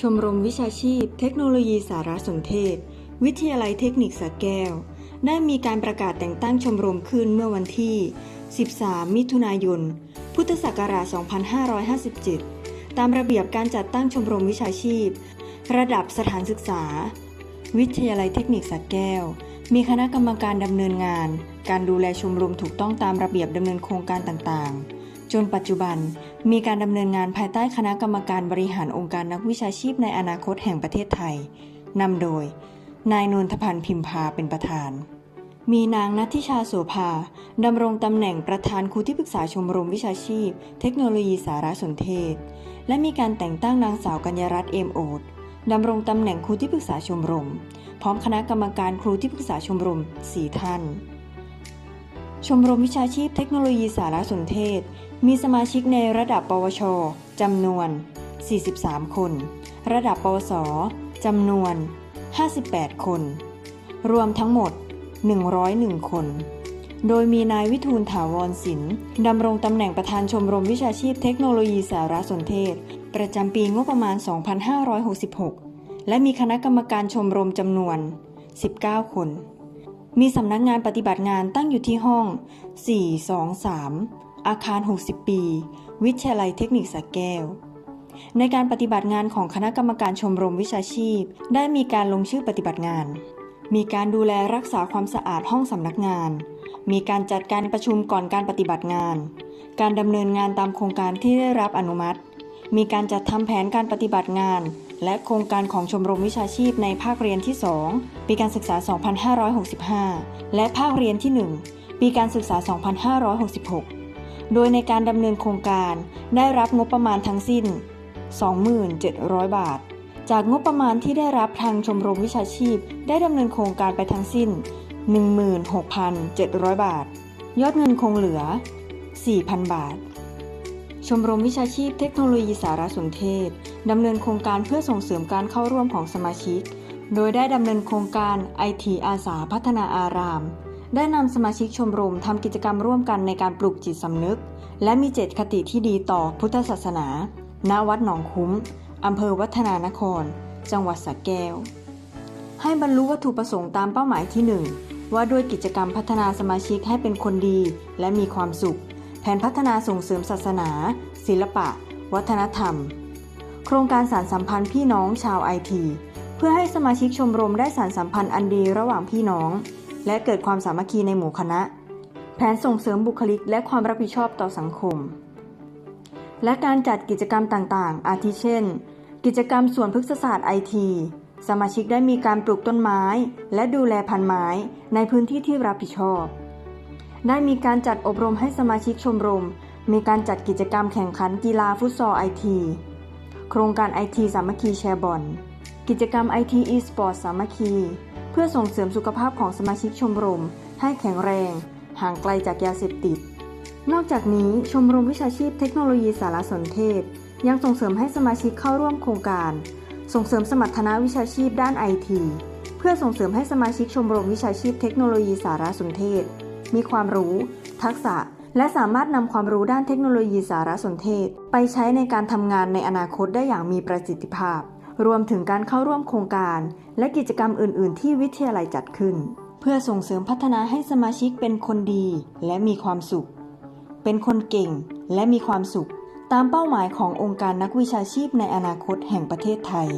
ชมรมวิชาชีพ เทคโนโลยีสารสนเทศ วิทยาลัยเทคนิคสระแก้ว ได้มีการประกาศแต่งตั้งชมรมขึ้นเมื่อวันที่ 13 มิถุนายน พุทธศักราช 2557 ตามระเบียบการจัดตั้งชมรมวิชาชีพ ระดับสถานศึกษา วิทยาลัยเทคนิคสระแก้ว มีคณะกรรมการดำเนินงาน การดูแลชมรมถูกต้องตามระเบียบดำเนินโครงการต่างๆ จนปัจจุบันมีการดำเนินงานภายใต้คณะกรรมการบริหารองค์การนักวิชาชีพในอนาคตแห่งประเทศไทยนำโดย นายนนทพันธ์พิมพาเป็นประธาน มีนางนัทธิชาโสภาดำรงตำแหน่งประธานครูที่ปรึกษาชมรมวิชาชีพ เทคโนโลยีสารสนเทศ และมีการแต่งตั้งนางสาวกัญญรัตน์เอมโอดดำรงตำแหน่งครูที่ปรึกษาชมรม พร้อมคณะกรรมการครูที่ปรึกษาชมรม 4 ท่าน ชมรมวิชาชีพเทคโนโลยีสารสนเทศ มีสมาชิกในระดับ ปวชจำนวน 43 คน ระดับ ปวสจำนวน 58 คน รวมทั้งหมด 101 คน โดยมีนายวิทูลถาวรศิลป์ดำรงตำแหน่งประธานชมรมวิชาชีพเทคโนโลยีสารสนเทศ ประจำปีงบประมาณ 2566 และมีคณะกรรมการชมรมจำนวน 19 คน มีสำนักงานปฏิบัติงานตั้งอยู่ที่ห้อง 423 อาคาร 60 ปี วิทยาลัยเทคนิคสระแก้ว ในการปฏิบัติงานของคณะกรรมการชมรมวิชาชีพ ได้มีการลงชื่อปฏิบัติงาน มีการดูแลรักษาความสะอาดห้องสำนักงาน มีการจัดการประชุมก่อนการปฏิบัติงาน การดำเนินงานตามโครงการที่ได้รับอนุมัติ มีการจัดทำแผนการปฏิบัติงาน และโครงการของชมรมวิชาชีพในภาคเรียนที่ 2 ปีการศึกษา 2565 และภาคเรียนที่ 1 ปีการศึกษา 2566 โดยในการดำเนินโครงการได้รับงบประมาณทั้งสิ้น 27,000บาท จากงบประมาณที่ได้รับทางชมรมวิชาชีพ ได้ดำเนินโครงการไปทั้งสิ้น 16,700 บาท ยอดเงินคงเหลือ 4,000 บาท ชมรมวิชาชีพเทคโนโลยีสารสนเทศดำเนินโครงการเพื่อส่งเสริมการเข้าร่วมของสมาชิก โดยได้ดำเนินโครงการไอทีอาสาพัฒนาอาราม ได้นำสมาชิกชมรมทำกิจกรรมร่วมกันในการปลูกจิตสำนึก และมีเจตคติที่ดีต่อพุทธศาสนา ณ วัดหนองคุ้มอำเภอวัฒนานคร จังหวัดสระแก้ว ให้บรรลุวัตถุประสงค์ตามเป้าหมายที่ 1 ว่าด้วยกิจกรรมพัฒนาสมาชิกให้เป็นคนดีและมีความสุข แผนพัฒนาส่งเสริมศาสนา ศิลปะ วัฒนธรรม โครงการสารสัมพันธ์พี่น้องชาวไอทีเพื่อให้สมาชิกชมรมได้สารสัมพันธ์อันดีระหว่างพี่น้อง และเกิดความสามัคคีในหมู่คณะ แผนส่งเสริมบุคลิกและความรับผิดชอบต่อสังคม และการจัดกิจกรรมต่างๆ อาทิเช่น กิจกรรมสวนพฤกษศาสตร์ไอทีสมาชิกได้มีการปลูกต้นไม้ และดูแลพันไม้ในพื้นที่ที่รับผิดชอบ ได้มีการจัดอบรมให้สมาชิกชมรม มีการจัดกิจกรรมแข่งขันกีฬาฟุตซอลไอที โครงการไอทีสามัคคีแชร์บอล กิจกรรมไอทีอีสปอร์ตสามัคคี เพื่อส่งเสริมสุขภาพของสมาชิกชมรม ให้แข็งแรง ห่างไกลจากยาเสพติด นอกจากนี้ชมรมวิชาชีพเทคโนโลยีสารสนเทศ ยังส่งเสริมให้สมาชิกเข้าร่วมโครงการ ส่งเสริมสมรรถนะวิชาชีพด้านไอที เพื่อส่งเสริมให้สมาชิกชมรมวิชาชีพเทคโนโลยีสารสนเทศ มีความรู้ ทักษะ และสามารถนำความรู้ด้านเทคโนโลยีสารสนเทศ ไปใช้ในการทำงานในอนาคตได้อย่างมีประสิทธิภาพ รวมถึงการเข้าร่วมโครงการ และกิจกรรมอื่น ๆ ที่วิทยาลัยจัดขึ้น เพื่อส่งเสริมพัฒนาให้สมาชิกเป็นคนดี และมีความสุข เป็นคนเก่ง และมีความสุข ตามเป้าหมายขององค์การนักวิชาชีพในอนาคตแห่งประเทศไทย